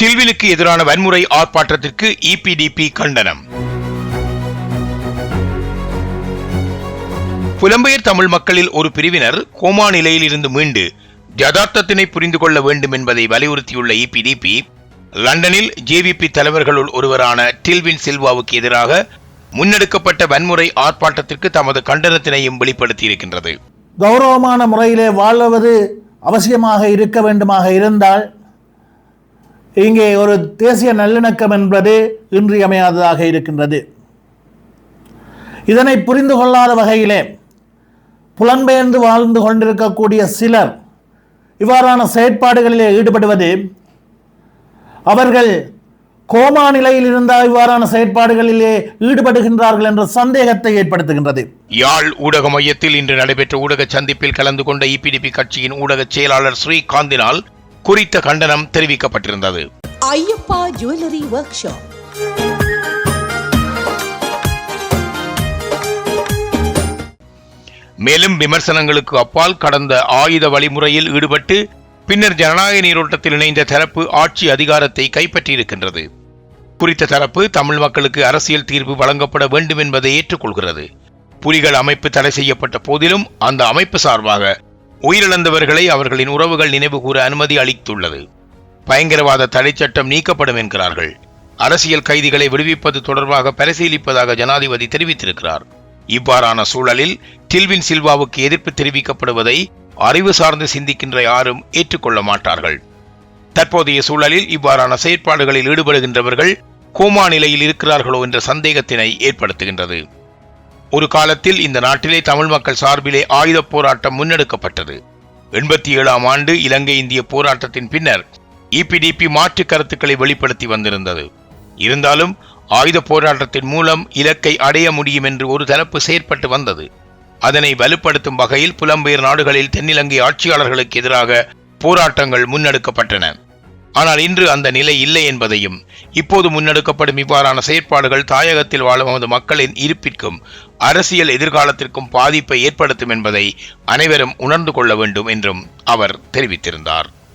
டில்வினுக்கு எதிரான வன்முறை ஆர்ப்பாட்டத்திற்கு இபிடிபி கண்டனம். புலம்பெயர் தமிழ் மக்களில் ஒரு பிரிவினர் கோமா நிலையில் இருந்து மீண்டு யதார்த்தத்தினை புரிந்து கொள்ள வேண்டும் என்பதை வலியுறுத்தியுள்ள இபிடிபி லண்டனில் ஜேவிபி தலைவர்களுள் ஒருவரான டில்வின் சில்வாவுக்கு எதிராக முன்னெடுக்கப்பட்ட வன்முறை ஆர்ப்பாட்டத்திற்கு தமது கண்டனத்தினையும் வெளிப்படுத்தியிருக்கின்றது. கௌரவமான முறையிலே வாழ்வது அவசியமாக இருக்க வேண்டுமாக இருந்தால் இங்கே ஒரு தேசிய நல்லிணக்கம் என்பது இன்றியமையாததாக இருக்கின்றது. இதனை புரிந்து கொள்ளாத வகையிலே புலம்பெயர்ந்து வாழ்ந்து கொண்டிருக்கக்கூடிய சிலர் இவ்வாறான செயற்பாடுகளிலே ஈடுபடுவது அவர்கள் கோமா நிலையில் இருந்தால் இவ்வாறான செயற்பாடுகளிலே ஈடுபடுகின்றார்கள் என்ற சந்தேகத்தை ஏற்படுத்துகின்றது. யாழ் ஊடக மையத்தில் இன்று நடைபெற்ற ஊடக சந்திப்பில் கலந்து கொண்ட இபிடிபி கட்சியின் ஊடக செயலாளர் ஸ்ரீகாந்தினால் குறித்த கண்டனம் தெரிவிக்கப்பட்டிருந்தது. ஐயப்பா ஜுவல்லரி ஒர்க் ஷாப் மேலும் விமர்சனங்களுக்கு அப்பால் கடந்த ஆயுத வழிமுறையில் ஈடுபட்டு பின்னர் ஜனநாயக நீரோட்டத்தில் இணைந்த தரப்பு ஆட்சி அதிகாரத்தை கைப்பற்றியிருக்கின்றது. குறித்த தரப்பு தமிழ் மக்களுக்கு அரசியல் தீர்வு வழங்கப்பட வேண்டும் என்பதை ஏற்றுக்கொள்கிறது. புலிகள் அமைப்பு தடை செய்யப்பட்ட போதிலும் அந்த அமைப்பு சார்பாக உயிரிழந்தவர்களை அவர்களின் உறவுகள் நினைவுகூர அனுமதி அளித்துள்ளது. பயங்கரவாத தடை சட்டம் நீக்கப்படும் என்கிறார்கள். அரசியல் கைதிகளை விடுவிப்பது தொடர்பாக பரிசீலிப்பதாக ஜனாதிபதி தெரிவித்திருக்கிறார். இவ்வாறான சூழலில் டில்வின் சில்வாவுக்கு எதிர்ப்பு தெரிவிக்கப்படுவதை அறிவு சார்ந்து சிந்திக்கின்ற யாரும் ஏற்றுக்கொள்ள மாட்டார்கள். தற்போதைய சூழலில் இவ்வாறான செயற்பாடுகளில் ஈடுபடுகின்றவர்கள் கோமா நிலையில் இருக்கிறார்களோ என்ற சந்தேகத்தினை ஏற்படுத்துகின்றது. ஒரு காலத்தில் இந்த நாட்டிலே தமிழ் மக்கள் சார்பிலே ஆயுதப் போராட்டம் முன்னெடுக்கப்பட்டது. எண்பத்தி ஏழாம் ஆண்டு இலங்கை இந்திய போராட்டத்தின் பின்னர் இபிடிபி மாற்று கருத்துக்களை வெளிப்படுத்தி வந்திருந்தது. இருந்தாலும் ஆயுத போராட்டத்தின் மூலம் இலக்கை அடைய முடியும் என்று ஒரு தரப்பு செயற்பட்டு வந்தது. அதனை வலுப்படுத்தும் வகையில் புலம்பெயர் நாடுகளில் தென்னிலங்கை ஆட்சியாளர்களுக்கு எதிராக போராட்டங்கள் முன்னெடுக்கப்பட்டன. ஆனால் இன்று அந்த நிலை இல்லை என்பதையும் இப்போது முன்னெடுக்கப்படும் இவ்வாறான செயற்பாடுகள் தாயகத்தில் வாழும் நமது மக்களின் இருப்பிற்கும் அரசியல் எதிர்காலத்திற்கும் பாதிப்பை ஏற்படுத்தும் என்பதை அனைவரும் உணர்ந்து கொள்ள வேண்டும் என்றும் அவர் தெரிவித்திருந்தார்.